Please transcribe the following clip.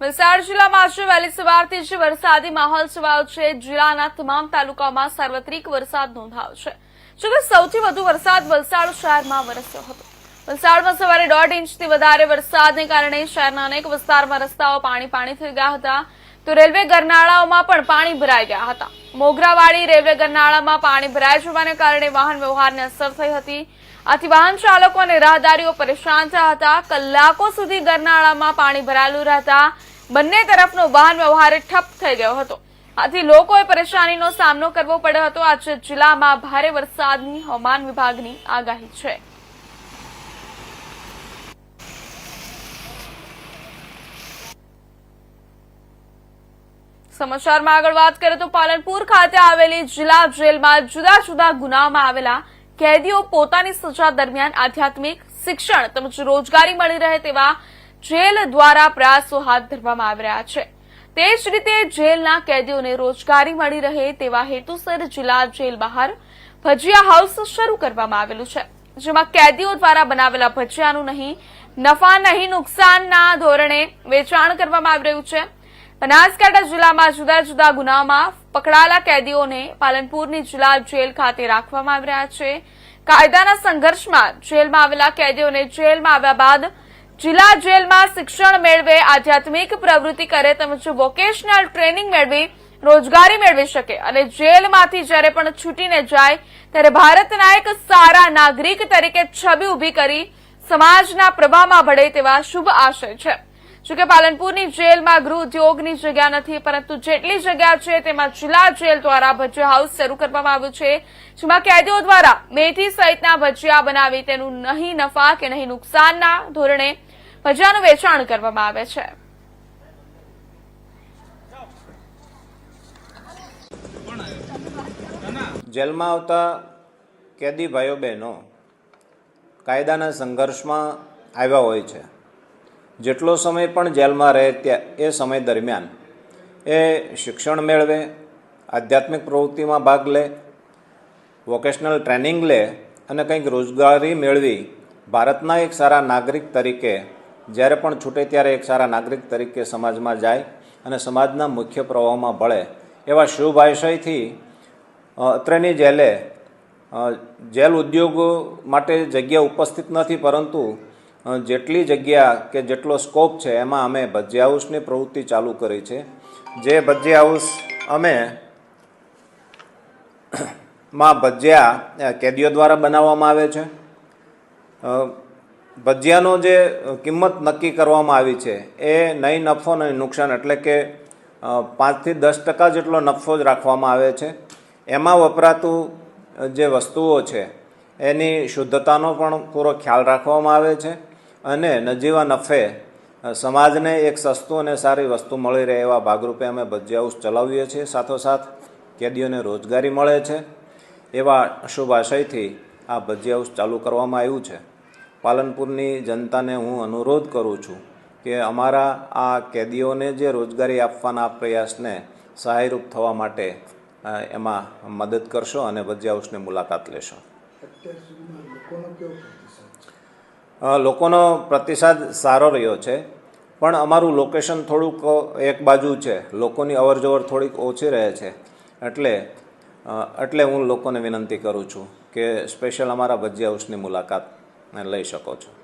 વલસાડ જિલ્લામાં આજે વહેલી સવારથી જ વરસાદી માહોલ છવાયો છે. જિલ્લાના તમામ તાલુકામાં સાર્વત્રિક વરસાદ નોંધાયો છે. જોકે સૌથી વધુ વરસાદ વલસાડ શહેરમાં વરસ્યો હતો. વલસાડમાં સવારે દોઢ ઇંચથી વધારે વરસાદને કારણે શહેરના અનેક વિસ્તારમાં રસ્તાઓ પાણી પાણી થઈ ગયા હતા. તો રેલવે ગરનાળાઓમાં પણ પાણી ભરાઈ ગયા હતા. મોગરાવાડી રેલવે ગરનાળામાં પાણી ભરાઈ જવાને કારણે વાહન વ્યવહારને અસર થઈ હતી. આથી વાહન ચાલકો અને રાહદારીઓ પરેશાન થયા હતા. કલાકો સુધી ગરનાળામાં પાણી ભરાયેલું રહેતા બંને તરફનો વાહન વ્યવહાર ઠપ થઈ ગયો હતો. આથી લોકોએ પરેશાનીનો સામનો કરવો પડ્યો હતો. આજે જિલ્લામાં ભારે વરસાદની હવામાન વિભાગની આગાહી છે. સમાચારમાં આગળ વાત કરીએ તો પાલનપુર ખાતે આવેલી જિલ્લા જેલમાં જુદા જુદા ગુનામાં આવેલા કેદીઓ પોતાની સજા દરમિયાન આધ્યાત્મિક શિક્ષણ તેમજ રોજગારી મળી રહે તેવા જેલ દ્વારા પ્રયાસો હાથ ધરવામાં આવી રહ્યા છે. તે જ રીતે જેલના કેદીઓને રોજગારી મળી રહે તેવા હેતુસર જિલ્લા જેલ બહાર ભજીયા હાઉસ શરૂ કરવામાં આવેલું છે. જેમાં કેદીઓ દ્વારા બનાવેલા ભજીયાનું નહીં, નફા નહીં, નુકસાનના ધોરણે વેચાણ કરવામાં આવી રહ્યું છે. બનાસકાંઠા જિલ્લામાં જુદા જુદા ગુનામાં પકડાયેલા કેદીઓને પાલનપુરની જિલ્લા જેલ ખાતે રાખવામાં આવી રહ્યા છે. કાયદાના સંઘર્ષમાં જેલમાં આવેલા કેદીઓને જેલમાં આવ્યા બાદ જિલ્લા જેલમાં શિક્ષણ મેળવે, આધ્યાત્મિક પ્રવૃત્તિ કરે તેમજ વોકેશનલ ટ્રેનિંગ મેળવી, રોજગારી મેળવી શકે અને જેલમાંથી જ્યારે પણ છૂટીને જાય ત્યારે ભારતના એક સારા નાગરિક તરીકે છબી ઊભી કરી સમાજના પ્રભાવમાં ભળે તેવા શુભ આશય છે. જોકે પાલનપુરની જેલમાં ગૃહ ઉદ્યોગની જગ્યા નથી, પરંતુ જેટલી જગ્યા છે તેમાં જિલ્લા જેલ દ્વારા ભજીયા હાઉસ શરૂ કરવામાં આવ્યું છે, જેમાં કેદીઓ દ્વારા મેથી સહિતના ભજીયા બનાવી તેનું નહીં નફા કે નહીં નુકસાનના ધોરણે ભજીયાનું વેચાણ કરવામાં આવે છે. જેલમાં આવતા કેદી ભાઈઓ બહેનો કાયદાના સંઘર્ષમાં આવ્યા હોય છે. જેટલો સમય પણ જેલમાં રહે ત્યાં એ સમય દરમિયાન એ શિક્ષણ મેળવે, આધ્યાત્મિક પ્રવૃત્તિમાં ભાગ લે વોકેશનલ ટ્રેનિંગ લે અને કંઈક રોજગારી મેળવી ભારતના એક સારા નાગરિક તરીકે, જ્યારે પણ છૂટે ત્યારે એક સારા નાગરિક તરીકે સમાજમાં જાય અને સમાજના મુખ્ય પ્રવાહમાં ભળે એવા શુભ આશયથી અત્રેની જેલે જેલ ઉદ્યોગ માટે જગ્યા ઉપસ્થિત નથી પરંતુ જેટલી જગ્યા કે જેટલો સ્કોપ છે, એમાં અમે ભજીયા હાઉસની પ્રવૃત્તિ ચાલુ કરી છે. જે ભજીયા હાઉસ અમે માં ભજીયા કેદીઓ દ્વારા બનાવવામાં આવે છે. ભજીયાનો જે કિંમત નક્કી કરવામાં આવી છે, એ નહીં નફો, નહીં નુકસાન, એટલે કે પાંચથી દસ ટકા જેટલો નફો જ રાખવામાં આવે છે. એમાં વપરાતું જે વસ્તુઓ છે, એની શુદ્ધતાનો પણ પૂરો ખ્યાલ રાખવામાં આવે છે. અને નજીવા નફે સમાજને એક સસ્તું અને સારી વસ્તુ મળી રહે એવા ભાગરૂપે અમે ભજ્જી હાઉસ ચલાવીએ છીએ. સાથોસાથ કેદીઓને રોજગારી મળે છે. એવા શુભ આશયથી આ ભજ્જી હાઉસ ચાલુ કરવામાં આવ્યું છે. પાલનપુરની જનતાને હું અનુરોધ કરું છું કે અમારા આ કેદીઓને જે રોજગારી આપવાના પ્રયાસને સહાયરૂપ થવા માટે એમાં મદદ કરશો અને ભજ્જી હાઉસની મુલાકાત લેશો. અત્યાર સુધીમાં લોકોનો કેવો લોકોનો પ્રતિસાદ સારો રહ્યો છે. પણ અમારું લોકેશન થોડુંક એક બાજુ છે. લોકોની અવરજવર થોડીક ઓછી રહે છે. એટલે એટલે હું લોકોને વિનંતી કરું છું કે સ્પેશિયલ અમારા ભજીયા હાઉસની મુલાકાત લઈ શકો છો.